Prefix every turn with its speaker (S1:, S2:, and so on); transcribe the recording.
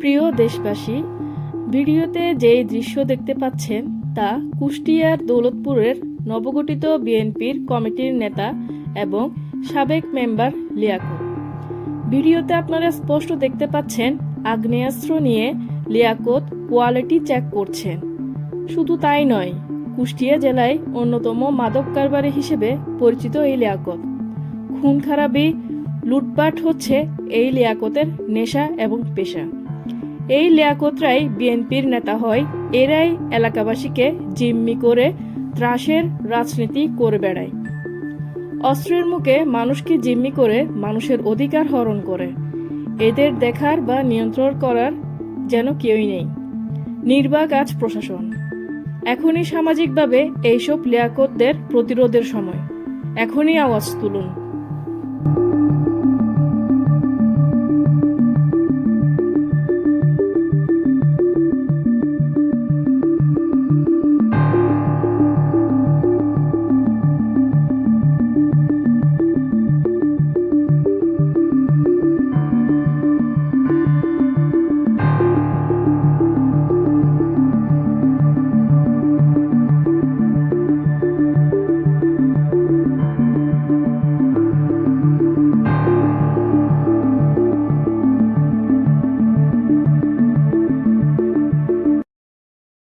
S1: প্রিয় দেশবাসী, ভিডিওতে যেই দৃশ্য দেখতে পাচ্ছেন তা কুষ্টিয়ার দৌলতপুরের নবগঠিত বিএনপির কমিটির নেতা এবং সাবেক মেম্বার লিয়াকত। ভিডিওতে আপনারা স্পষ্ট দেখতে পাচ্ছেন আগ্নেয়াস্ত্র নিয়ে লিয়াকত কোয়ালিটি চেক করছেন। শুধু তাই নয়, কুষ্টিয়া জেলায় অন্যতম মাদক কারবারি হিসেবে পরিচিত এই লিয়াকত। খুন খারাপি, লুটপাট হচ্ছে এই লিয়াকতের নেশা এবং পেশা। এই লিয়াকতরাই বিএনপির নেতা হয়। এরাই এলাকাবাসীকে জিম্মি করে ত্রাসের রাজনীতি করে বেড়ায়। অস্ত্রের মুখে মানুষকে জিম্মি করে মানুষের অধিকার হরণ করে। এদের দেখার বা নিয়ন্ত্রণ করার যেন কেউই নেই। নির্বাক আজ প্রশাসন। এখনই সামাজিকভাবে এইসব লিয়াকতদের প্রতিরোধের সময়। এখনই আওয়াজ তুলুন।